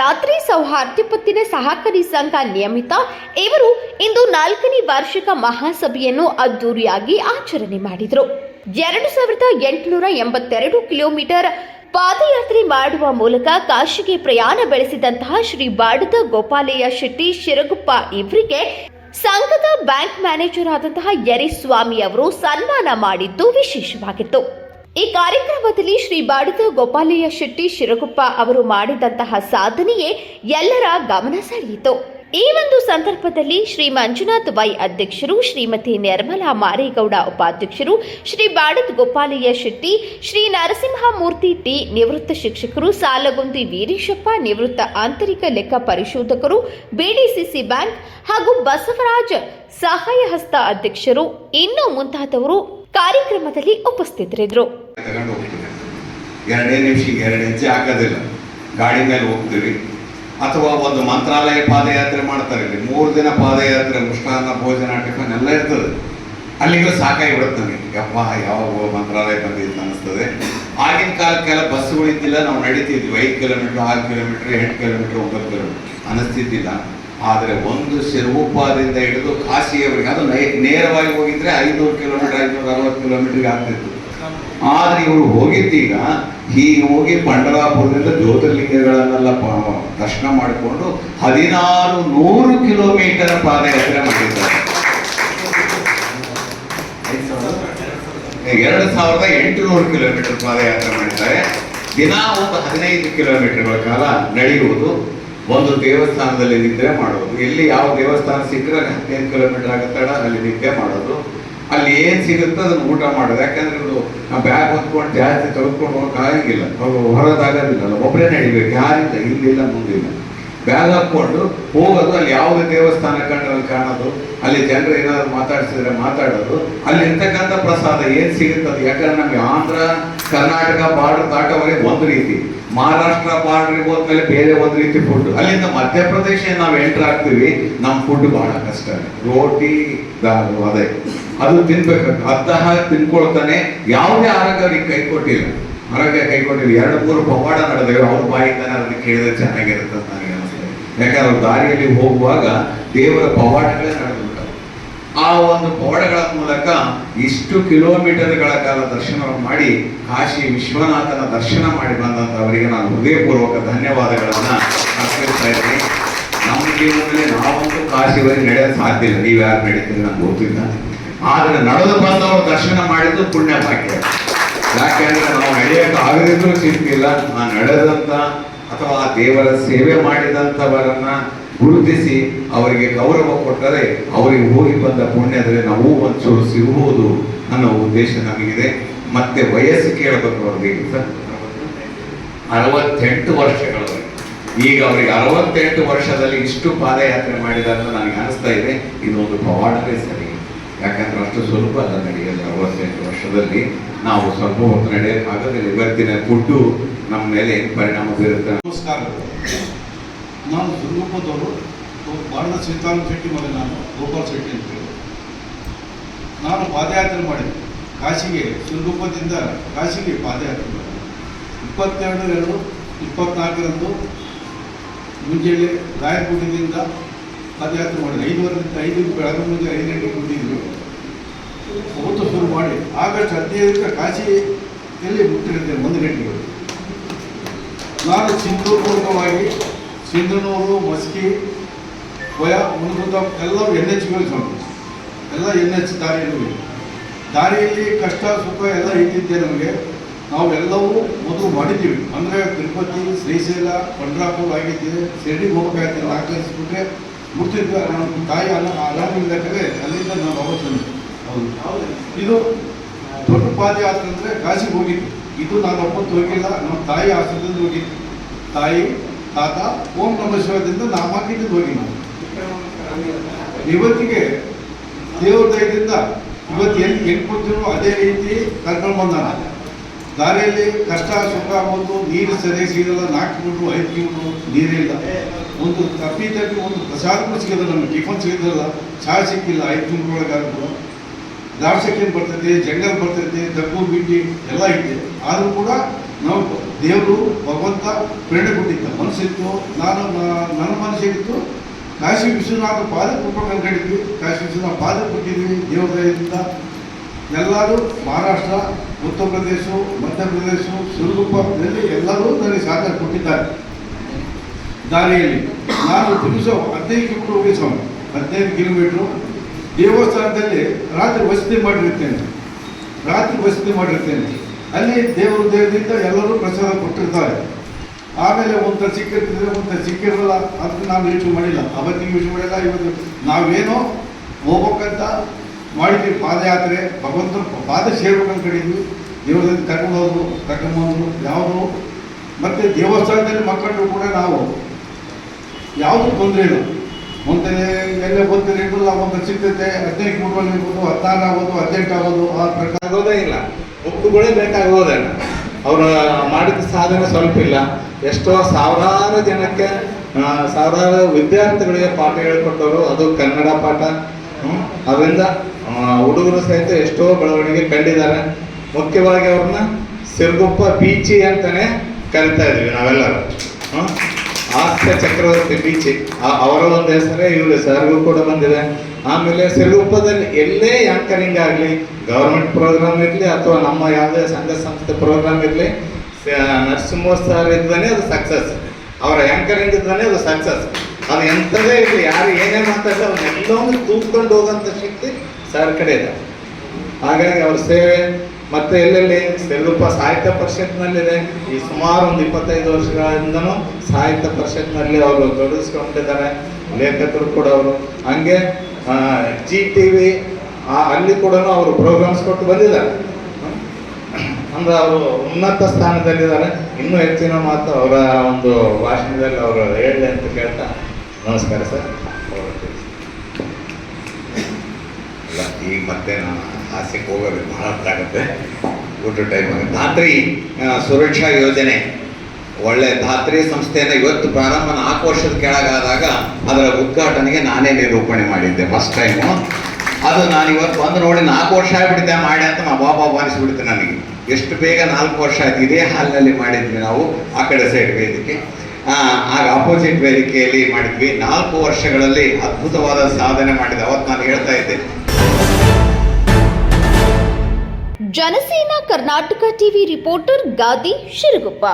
ದಾತ್ರಿ ಸೌಹಾರ್ದಪತ್ತಿನ ಸಹಕಾರಿ ಸಂಘ ನಿಯಮಿತ, ಇವರು ಇಂದು ನಾಲ್ಕನೇ ವಾರ್ಷಿಕ ಮಹಾಸಭೆಯನ್ನು ಅದ್ದೂರಿಯಾಗಿ ಆಚರಣೆ ಮಾಡಿದರು. ಎರಡು ಸಾವಿರದ ಎಂಟುನೂರ ಎಂಬತ್ತೆರಡು ಕಿಲೋಮೀಟರ್ ಪಾದಯಾತ್ರೆ ಮಾಡುವ ಮೂಲಕ ಕಾಶಿಗೆ ಪ್ರಯಾಣ ಬೆಳೆಸಿದಂತಹ ಶ್ರೀ ಬಾಡದ ಗೋಪಾಲಯ್ಯ ಶೆಟ್ಟಿ ಶಿರಗುಪ್ಪ ಇವರಿಗೆ ಸಂಘದ ಬ್ಯಾಂಕ್ ಮ್ಯಾನೇಜರ್ ಆದಂತಹ ಯರಿಸ್ವಾಮಿ ಅವರು ಸನ್ಮಾನ ಮಾಡಿದ್ದು ವಿಶೇಷವಾಗಿತ್ತು. ಈ ಕಾರ್ಯಕ್ರಮದಲ್ಲಿ ಶ್ರೀ ಬಾಡಿದ ಗೋಪಾಲಯ್ಯ ಶೆಟ್ಟಿ ಶಿರಗುಪ್ಪ ಅವರು ಮಾಡಿದಂತಹ ಸಾಧನೆಯೇ ಎಲ್ಲರ ಗಮನ ಸೆಳೆಯಿತು. ಈ ಒಂದು ಸಂದರ್ಭದಲ್ಲಿ ಶ್ರೀ ಮಂಜುನಾಥ್ ವೈ ಅಧ್ಯಕ್ಷರು, ಶ್ರೀಮತಿ ನಿರ್ಮಲಾ ಮಾರೇಗೌಡ ಉಪಾಧ್ಯಕ್ಷರು, ಶ್ರೀ ಬಾಡದ್ ಗೋಪಾಲಯ್ಯ ಶೆಟ್ಟಿ, ಶ್ರೀ ನರಸಿಂಹಮೂರ್ತಿ ಟಿ ನಿವೃತ್ತ ಶಿಕ್ಷಕರು, ಸಾಲಗುಂದಿ ವೀರೇಶಪ್ಪ ನಿವೃತ್ತ ಆಂತರಿಕ ಲೆಕ್ಕ ಪರಿಶೋಧಕರು ಬಿಡಿಸಿಸಿ ಬ್ಯಾಂಕ್ ಹಾಗೂ ಬಸವರಾಜ್ ಸಹಾಯ ಹಸ್ತ ಅಧ್ಯಕ್ಷರು, ಇನ್ನೂ ಮುಂತಾದವರು ಕಾರ್ಯಕ್ರಮದಲ್ಲಿ ಉಪಸ್ಥಿತರಿದ್ದರು. ಎರಡೇ ನಿಮಿಷಕ್ಕೆ ಎರಡು ಹೆಜ್ಜೆ ಹಾಕೋದಿಲ್ಲ ಗಾಡಿ ಮೇಲೆ ಹೋಗ್ತೀವಿ ಅಥವಾ ಒಂದು ಮಂತ್ರಾಲಯ ಪಾದಯಾತ್ರೆ ಮಾಡ್ತಾರೆ ಇಲ್ಲಿ. ಮೂರು ದಿನ ಪಾದಯಾತ್ರೆ, ಮುಷ್ಟಾನ್ನ, ಭೋಜನ, ಟಿಫನ್ ಎಲ್ಲ ಇರ್ತದೆ. ಅಲ್ಲಿಗೂ ಸಾಕಾಗಿ ಬಿಡುತ್ತೆ ನನಗೆ ಯಪ್ಪ, ಯಾವಾಗ ಮಂತ್ರಾಲಯ ಬಂದಿತ್ತು ಅನಿಸ್ತದೆ. ಆಗಿನ ಕಾಲಕ್ಕೆಲ್ಲ ಬಸ್ಸುಗಳು ಇದ್ದಿಲ್ಲ. ನಾವು ನಡೀತಿದ್ವಿ. ಐದು ಕಿಲೋಮೀಟ್ರ್ ಆರು ಕಿಲೋಮೀಟ್ರ್ ಎಂಟು ಕಿಲೋಮೀಟ್ರ್ ಒಂಬತ್ತು ಕಿಲೋಮೀಟ್ರ್ ಅನಿಸ್ತಿದ್ದಿಲ್ಲ. ಆದರೆ ಒಂದು ಸಿರುಗುಪ್ಪದಿಂದ ಹಿಡಿದು ಕಾಶಿಯವರೆಗೆ, ಅದು ನೇರವಾಗಿ ಹೋಗಿದ್ರೆ ಐನೂರು ಕಿಲೋಮೀಟರ್, ಐನೂರ ಅರವತ್ತು ಕಿಲೋಮೀಟರ್ಗೆ ಆಗ್ತಿತ್ತು. ಆದ್ರೆ ಇವರು ಹೋಗಿದ್ದೀಗ, ಹೀಗೆ ಹೋಗಿ ಪಂಡರಾಪುರದಿಂದ ಜ್ಯೋತಿರ್ಲಿಂಗಗಳನ್ನೆಲ್ಲ ದರ್ಶನ ಮಾಡಿಕೊಂಡು ಹದಿನಾರು ನೂರು ಕಿಲೋಮೀಟರ್ ಪಾದಯಾತ್ರೆ ಮಾಡಿದ್ದಾರೆ. ಎರಡು ಸಾವಿರದ ಎಂಟುನೂರು ಕಿಲೋಮೀಟರ್ ಪಾದಯಾತ್ರೆ ಮಾಡಿದ್ದಾರೆ. ದಿನ ಒಂದು ಹದಿನೈದು ಕಿಲೋಮೀಟರ್ಗಳ ಕಾಲ ನಡೆಯುವುದು. ಒಂದು ದೇವಸ್ಥಾನದಲ್ಲಿ ನಿದ್ರೆ ಮಾಡೋದು. ಎಲ್ಲಿ ಯಾವ ದೇವಸ್ಥಾನ ಸಿಕ್ಕರೆ ಹದಿನೈದು ಕಿಲೋಮೀಟರ್ ಆಗುತ್ತಾಡ ಅಲ್ಲಿ ನಿದ್ದೆ ಮಾಡೋದು. ಅಲ್ಲಿ ಏನ್ ಸಿಗುತ್ತೋ ಅದನ್ನ ಊಟ ಮಾಡೋದು. ಯಾಕಂದ್ರೆ ಇದು ಬ್ಯಾಗ್ ಹೊತ್ಕೊಂಡು ಜಾಸ್ತಿ ತೆಗೆದುಕೊಂಡು ಹೋಗಕ್ಕೆ ಆಗಿಲ್ಲ. ಹೊರದಾಗೋದಿಲ್ಲ ಒಬ್ಬರೇ ನಡಿಬೇಕು. ಯಾರಿಂದ? ಹಿಂದಿಲ್ಲ, ಮುಂದಿಲ್ಲ. ಬ್ಯಾಗ್ ಹಾಕ್ಕೊಂಡು ಹೋಗೋದು, ಅಲ್ಲಿ ಯಾವುದೇ ದೇವಸ್ಥಾನ ಕಂಡು ಕಾಣೋದು, ಅಲ್ಲಿ ಜನರು ಏನಾದ್ರು ಮಾತಾಡ್ಸಿದ್ರೆ ಮಾತಾಡೋದು, ಅಲ್ಲಿ ಇರ್ತಕ್ಕಂಥ ಪ್ರಸಾದ ಏನು ಸಿಗುತ್ತದೆ ಯಾಕಂದ್ರೆ ನಮಗೆ ಆಂಧ್ರ, ಕರ್ನಾಟಕ ಬಾರ್ಡರ್ ದಾಟೋವರೆಗೆ ಒಂದು ರೀತಿ. ಮಹಾರಾಷ್ಟ್ರ ಬಾರ್ಡರ್ ಹೋದ್ಮೇಲೆ ಬೇರೆ ಒಂದು ರೀತಿ ಫುಡ್ ಅಲ್ಲಿಂದ ಮಧ್ಯಪ್ರದೇಶ ನಾವು ಎಂಟರ್ ಆಗ್ತೀವಿ ನಮ್ಮ ಫುಡ್ ಬಹಳ ಕಷ್ಟ. ರೋಟಿ ದಾರು ಅದೇ ಅದು ತಿನ್ಬೇಕು ಅಂತಹ ತಿನ್ಕೊಳ್ತಾನೆ, ಯಾವುದೇ ಆರೋಗ್ಯ ಅವ್ರಿಗೆ ಕೈ ಕೊಟ್ಟಿಲ್ಲ. ಆರೋಗ್ಯ ಕೈ ಕೊಟ್ಟಿಲ್ಲ. ಎರಡು ಮೂರು ಪವಾಡ ನಡೆದಿವೆ ಅವ್ರ ಬಾಯಿಂದ ಅದನ್ನು ಕೇಳಿದ್ರೆ ಚೆನ್ನಾಗಿರುತ್ತೆ ಅಂತ ಯಾಕಂದ್ರೆ ಅವ್ರ ದಾರಿಯಲ್ಲಿ ಹೋಗುವಾಗ ದೇವರ ಪವಾಡಗಳೇ ನಡೆದುಬಿಟ್ಟವು ಆ ಒಂದು ಪವಾಡಗಳ ಮೂಲಕ ಇಷ್ಟು ಕಿಲೋಮೀಟರ್ಗಳ ಕಾಲ ದರ್ಶನವನ್ನು ಮಾಡಿ ಕಾಶಿ ವಿಶ್ವನಾಥನ ದರ್ಶನ ಮಾಡಿ ಬಂದಂತವರಿಗೆ ನಾನು ಹೃದಯಪೂರ್ವಕ ಧನ್ಯವಾದಗಳನ್ನು ಅರ್ಪಿಸ್ತಾ ಇದ್ದೀನಿ. ನಮ್ಮ ಜೀವನದಲ್ಲಿ ನಾವಂತೂ ಕಾಶಿವರೆಗೆ ನಡೆಯಲು ಸಾಧ್ಯ ಇಲ್ಲ. ನೀವು ಯಾರು ನಡೀತೀರಿ ನಂಗೆ ಗೊತ್ತಿಲ್ಲ. ಆದ್ರೆ ನಡೆದು ಬಂದವರು ದರ್ಶನ ಮಾಡಿದ್ದು ಪುಣ್ಯ ಭಾಗ್ಯ ಯಾಕೆಂದ್ರೆ ನಾವು ನಡೆಯಕ್ಕೆ ಆಗದಿದ್ರೂ ಚಿಂತಿಲ್ಲ ನಾನು ನಡೆದಂತ ಅಥವಾ ಆ ದೇವರ ಸೇವೆ ಮಾಡಿದಂಥವರನ್ನ ಗುರುತಿಸಿ ಅವರಿಗೆ ಗೌರವ ಕೊಟ್ಟರೆ ಅವರಿಗೆ ಹೋಗಿ ಬಂದ ಪುಣ್ಯದಲ್ಲಿ ನಾವು ಒಂಚೂರು ಸಿಗುವುದು ಅನ್ನೋ ಉದ್ದೇಶ ನಮಗಿದೆ. ಮತ್ತೆ ವಯಸ್ಸು ಕೇಳಬೇಕು ಅವ್ರಿಗೆ ಸರ್? ಅರವತ್ತೆಂಟು ವರ್ಷಗಳವರೆಗೆ. ಈಗ ಅವರಿಗೆ ಅರವತ್ತೆಂಟು ವರ್ಷದಲ್ಲಿ ಇಷ್ಟು ಪಾದಯಾತ್ರೆ ಮಾಡಿದ ಅಂತ ನನಗೆ ಅನಿಸ್ತಾ ಇದೆ. ಇದೊಂದು ಪವಾಡವೇ ಸರಿ. ಯಾಕಂದ್ರೆ ಅಷ್ಟು ಸುಲಭ ಅಲ್ಲ ನಡೆಯಲ್ಲ ಅರವತ್ತೆಂಟು ವರ್ಷದಲ್ಲಿ ನಾವು ಸ್ವಲ್ಪ ಹೊತ್ತು ನಡೆಯೋಕ್ಕಾಗೋದಿಲ್ಲ ಇವತ್ತಿನ ಫುಡ್ಡು ನಮ್ಮ ಮೇಲೆ ಏನು ಪರಿಣಾಮ ಬೀರುತ್ತೆ? ನಮಸ್ಕಾರ. ನಾನು ದುರ್ಗಪ್ಪದವರು ಬಾಣ ಸೀತಾರ ಶೆಟ್ಟಿ ಮಗ ನಾನು, ಗೋಪಾಲ್ ಶೆಟ್ಟಿ ಅಂತ ಹೇಳಿ. ನಾನು ಪಾದಯಾತ್ರೆ ಮಾಡಿದ್ದೆ. ಕಾಶಿಗೆ ಸುರ್ಗುಪ್ಪದಿಂದ ಕಾಶಿಗೆ ಪಾದಯಾತ್ರೆ ಮಾಡಿದೆ ಇಪ್ಪತ್ತೆರಡು ಎರಡು, ಇಪ್ಪತ್ನಾಲ್ಕರಂದು, ಮುಂಜಾನೆ ರಾಯಪುರದಿಂದ ಪಾದಯಾತ್ರೆ ಐದು ವರ್ಷದಿಂದ ಐದು ಬೆಳಗ್ಗೆ ಮುಂದೆ ಐದು ಗಂಟೆಗೆ ಕೂತಿದ್ರು ಅವತ್ತು ಶುರು ಮಾಡಿ. ಆಗಸ್ಟ್ ಹದಿನೈದಕ್ಕೆ ಕಾಶಿಯಲ್ಲಿ ಮುಟ್ಟಿರುತ್ತೆ ಒಂದು ಗಂಟೆಗಳು ನಾನು ಸಿಂಧೂರು ಮೂಲಕವಾಗಿ ಸಿಂಧನೂರು, ಮಸ್ಕಿ, ಕೊಯ ಮುಂದೂತ ಎಲ್ಲರೂ ಎನ್ ಎಚ್ ಸ್ವಾಮಿ ಎಲ್ಲ ಎನ್ ಎಚ್ ದಾರಿಯಲ್ಲಿ ದಾರಿಯಲ್ಲಿ ಕಷ್ಟ, ಸುಖ ಎಲ್ಲ ಇದ್ದಿದ್ದೆ ನಮಗೆ. ನಾವು ಎಲ್ಲವೂ ಮೊದಲು ಮಾಡಿದ್ದೀವಿ. ಅಂದರೆ ತಿರುಪತಿ, ಶ್ರೀಶೈಲ, ಪಂಡ್ರಾಪುರ ಆಗಿದ್ದೆ. ಶಿರ್ಡಿಗೆ ಹೋಗಬೇಕಾಯ್ತು. ನಾಲ್ಕು ಮುಟ್ತಿದ್ವಿ ನಮ್ಮ ತಾಯಿ ಅಲ್ಲ ಆರಾಮಿಲ್ಲದಾಗಲೇ ಅಲ್ಲಿಂದ ನಾವು ವಾಪಸ್ ಬಂದ್ವಿ ಹೌದು ಇದು ದೊಡ್ಡ ಪಾದಯಾತ್ರೆ ಅಂದರೆ ಕಾಶಿಗೆ ಹೋಗಿದ್ದು. ಇದು ನಾನು ಒಪ್ಪತ್ತು ಹೋಗಿಲ್ಲ, ನಮ್ಮ ತಾಯಿ ಆಶ್ರಮದಿಂದ ಹೋಗಿದ್ದು. ತಾಯಿ, ತಾತ, ಓಂ ನಮ ಶಿವದಿಂದ ನಾಮಾಂಕಿತದಿಂದ ಹೋಗಿ ನಾವು. ಇವತ್ತಿಗೆ ದೇವ್ರ ದಯದಿಂದ ಇವತ್ತು ಎಲ್ಲಿ ಹೆಂಗೆ ಅದೇ ರೀತಿ ಕರ್ಕೊಂಡು ಬಂದ ದಾರಿಯಲ್ಲಿ ಕಷ್ಟ, ಸುಖ ಬಂದು ನೀರು ಸರಿ ಸಿಗಲ್ಲ, ನಾಲ್ಕು ಕಿಲೋಮೀಟ್ರು ಐದು ಕಿಲೋಮೀಟ್ರು ನೀರಿಲ್ಲ ಒಂದು ತಪ್ಪಿ ತಪ್ಪಿ ಒಂದು ಪ್ರಸಾದ ಕೂಡ ಸಿಗೋದಿಲ್ಲ ನಮಗೆ ಟಿಫನ್ ಸಿಗೋದಿಲ್ಲ ಚಹಾ ಸಿಕ್ಕಿಲ್ಲ, ಐದು ಕಿಲೋಮೀಟ್ರ್ ಒಳಗಾದ್ರು ದಾರ್ಶಕ್ಯನ್ ಬರ್ತೈತೆ, ಜಂಗಲ್ ಬರ್ತೈತೆ, ದಬ್ಬು ಬಿಟ್ಟಿ ಎಲ್ಲ ಇದೆ. ಆದರೂ ಕೂಡ ನಾವು ದೇವರು, ಭಗವಂತ ಪ್ರೇರಣೆ ಕೊಟ್ಟಿದ್ದ. ಮನಸ್ಸಿತ್ತು, ನಾನು ನನ್ನ ಮನಸ್ಸಿತ್ತು ಕಾಶಿ ವಿಶ್ವನಾಥ ಪಾದ ಕೊಟ್ಟು ಅನ್ಕೊಂಡಿದ್ವಿ ಕಾಶಿ ವಿಶ್ವನಾಥ ಪಾದ ಕೊಟ್ಟಿದ್ವಿ, ದೇವರ ದಯದಿಂದ ಎಲ್ಲರೂ ಮಹಾರಾಷ್ಟ್ರ ಉತ್ತರ ಪ್ರದೇಶ ಮಧ್ಯಪ್ರದೇಶ ಸಿರುಗುಪ್ಪದಲ್ಲಿ ಎಲ್ಲರೂ ನನಗೆ ಸಹಕಾರ ಕೊಟ್ಟಿದ್ದಾರೆ. ದಾರಿಯಲ್ಲಿ. ನಾನು ದಿವಸ ಹದಿನೈದು ಹೋಗಿ ಸ್ವಾಮಿ ಹದಿನೈದು ಕಿಲೋಮೀಟ್ರು. ದೇವಸ್ಥಾನದಲ್ಲಿ ರಾತ್ರಿ ವಸತಿ ಮಾಡಿರ್ತೇನೆ ರಾತ್ರಿ ವಸತಿ ಮಾಡಿರ್ತೇನೆ ಅಲ್ಲಿ ದೇವರು ದೇವರಿಂದ ಎಲ್ಲರೂ ಪ್ರಸಾದ ಕೊಟ್ಟಿರ್ತಾರೆ. ಆಮೇಲೆ ಒಂಥರ ಸಿಕ್ಕಿರ್ತಿದ್ರೆ ಒಂಥರ ಸಿಕ್ಕಿರಲ್ಲ ಅದಕ್ಕೆ ನಾನು ಯೋಚನೆ ಮಾಡಿಲ್ಲ. ಅವತ್ತಿಗೆ ಯೋಚನೆ ಮಾಡಿಲ್ಲ, ಇವತ್ತು ನಾವೇನೋ ಹೋಗ್ಬೇಕಂತ ಮಾಡಿದ್ವಿ ಪಾದಯಾತ್ರೆ, ಭಗವಂತನ ಪಾದ ಸೇರ್ಬೇಕಂತ ಕಡಿದ್ವಿ ದೇವರಲ್ಲಿ ಕರ್ಕೊಂಡು ಹೋದ್ರು ಕರ್ಕೊಂಬಂದ್ರು ಯಾವುದು. ಮತ್ತು ದೇವಸ್ಥಾನದಲ್ಲಿ ಮಕ್ಕಳು ಕೂಡ ನಾವು ಯಾವುದೂ ತೊಂದರೆ ಇಲ್ಲ. ಮುಂದೆ ಎಲ್ಲೇ ಬಂದರೆ ನಾವು ಒಂದು ಸಿಗ್ತೈತೆ ಹದಿನೈದು ಮೂರಲ್ಲಿ ಇರ್ಬೋದು, ಹದಿನಾರು ಆಗೋದು ಅರ್ಜೆಂಟ್ ಆಗೋದು, ಆ ಪ್ರಕಾರ ಆಗೋದೇ ಇಲ್ಲ. ಒಪ್ಪುಗಳೇ ಬೇಕಾಗೋದೇ ಅವರು ಮಾಡಿದ ಸಾಧನೆ ಸ್ವಲ್ಪ ಇಲ್ಲ. ಎಷ್ಟೋ ಸಾವಿರಾರು ಜನಕ್ಕೆ ಸಾವಿರಾರು ವಿದ್ಯಾರ್ಥಿಗಳಿಗೆ ಪಾಠ ಹೇಳಿಕೊಟ್ಟವರು. ಅದು ಕನ್ನಡ ಪಾಠ. ಅದರಿಂದ ಹುಡುಗರು ಸಹಿತ ಎಷ್ಟೋ ಬೆಳವಣಿಗೆ ಕಂಡಿದ್ದಾರೆ. ಮುಖ್ಯವಾಗಿ ಅವ್ರನ್ನ ಸಿರುಗುಪ್ಪ ಬೀಚಿ ಅಂತಲೇ ಕರಿತಾ ಇದ್ದೀವಿ ನಾವೆಲ್ಲರೂ. ಹಾಸ್ಯ ಚಕ್ರವರ್ತಿ ಬೀಚಿ ಅವರ ಒಂದು ಹೆಸರೇ ಇವರು ಸರ್ಗೂ ಕೂಡ ಬಂದಿದೆ. ಆಮೇಲೆ ಸಿರುಗುಪ್ಪದಲ್ಲಿ ಎಲ್ಲೇ ಆಂಕರಿಂಗ್ ಆಗಲಿ, ಗೌರ್ಮೆಂಟ್ ಪ್ರೋಗ್ರಾಮ್ ಇರಲಿ, ಅಥವಾ ನಮ್ಮ ಯಾವುದೇ ಸಂಘ ಸಂಸ್ಥೆ ಪ್ರೋಗ್ರಾಮ್ ಇರಲಿ ನರಸಿಂಹ ಸರ್ ಇದ್ದಾನೆ ಅದು ಸಕ್ಸಸ್ ಅವರ ಆಂಕರಿಂಗ್ ಇದ್ದಾನೆ ಅದು ಸಕ್ಸಸ್ ಅದು ಎಂಥದೇ ಇರಲಿ, ಯಾರು ಏನೇ ಮಾತಾಡಲಿ ಅವನ್ನೆಲ್ಲವನ್ನು ತೂಕೊಂಡು ಹೋಗೋಂಥ ಶಕ್ತಿ ಸರ್ ಕಡೆ ಇದೆ. ಹಾಗಾಗಿ ಅವ್ರ ಸೇವೆ ಮತ್ತೆ ಎಲ್ಲೆಲ್ಲಿ? ಸೆಲ್ಲುಪ ಸಾಹಿತ್ಯ ಪರಿಷತ್ನಲ್ಲಿದೆ ಈ ಸುಮಾರು ಒಂದು ಇಪ್ಪತ್ತೈದು ವರ್ಷಗಳಿಂದನೂ ಸಾಹಿತ್ಯ ಪರಿಷತ್ನಲ್ಲಿ ಅವರು ತೊಡಗಿಸ್ಕೊಂಡಿದ್ದಾರೆ. ಲೇಖಕರು ಕೂಡ ಅವರು. ಹಂಗೆ ಜಿ ಟಿ ವಿ ಅಲ್ಲಿ ಕೂಡ ಅವರು ಪ್ರೋಗ್ರಾಮ್ಸ್ ಕೊಟ್ಟು ಬಂದಿದ್ದಾರೆ. ಅಂದ್ರೆ ಅವರು ಉನ್ನತ ಸ್ಥಾನದಲ್ಲಿದ್ದಾರೆ. ಇನ್ನೂ ಹೆಚ್ಚಿನ ಮಾತು ಅವರ ಒಂದು ಭಾಷಣದಲ್ಲಿ ಅವರು ಹೇಳಲಿ ಅಂತ ಕೇಳ್ತಾ ನಮಸ್ಕಾರ ಸರ್. ಈಗ ಮತ್ತೆ ನಾನು ಹಾಸ್ಯಕ್ಕೆ ಹೋಗೋದು ಬಹಳ ಹೊತ್ತಾಗುತ್ತೆ ಊಟ ಟೈಮ್ ಆಗುತ್ತೆ. ಧಾತ್ರಿ ಸುರಕ್ಷಾ ಯೋಜನೆ. ಒಳ್ಳೆ ಧಾತ್ರಿ ಸಂಸ್ಥೆಯನ್ನು ಇವತ್ತು ಪ್ರಾರಂಭ ನಾಲ್ಕು ವರ್ಷದ ಕೆಳಗಾದಾಗ ಅದರ ಉದ್ಘಾಟನೆಗೆ ನಾನೇ ನಿರೂಪಣೆ ಮಾಡಿದ್ದೆ ಫಸ್ಟ್ ಟೈಮು ಅದು ನಾನು ಇವತ್ತು ಬಂದು ನೋಡಿ ನಾಲ್ಕು ವರ್ಷ ಆಗಿಬಿಟ್ಟಿದ್ದೆ ಮಾಡಿ ಅಂತ ನಮ್ಮ ಬಾಬಾ ಅನಿಸ್ಬಿಡ್ತು ನನಗೆ. ಎಷ್ಟು ಬೇಗ ನಾಲ್ಕು ವರ್ಷ ಆಯ್ತು, ಇದೇ ಹಾಲಿನಲ್ಲಿ ಮಾಡಿದ್ವಿ ನಾವು, ಆ ಕಡೆ ಸೈಡ್ ವೇದಿಕೆ. ಆಗ ಅಪೋಸಿಟ್ ವೇದಿಕೆಯಲ್ಲಿ ಮಾಡಿದ್ವಿ. ನಾಲ್ಕು ವರ್ಷಗಳಲ್ಲಿ ಅದ್ಭುತವಾದ ಸಾಧನೆ ಮಾಡಿದೆ ಅವತ್ತು ನಾನು ಹೇಳ್ತಾ ಇದ್ದೆ ಜನಸೇನಾ ಕರ್ನಾಟಕ ಟಿವಿ ರಿಪೋರ್ಟರ್ ಗಾದಿ ಶಿರಗುಪ್ಪ.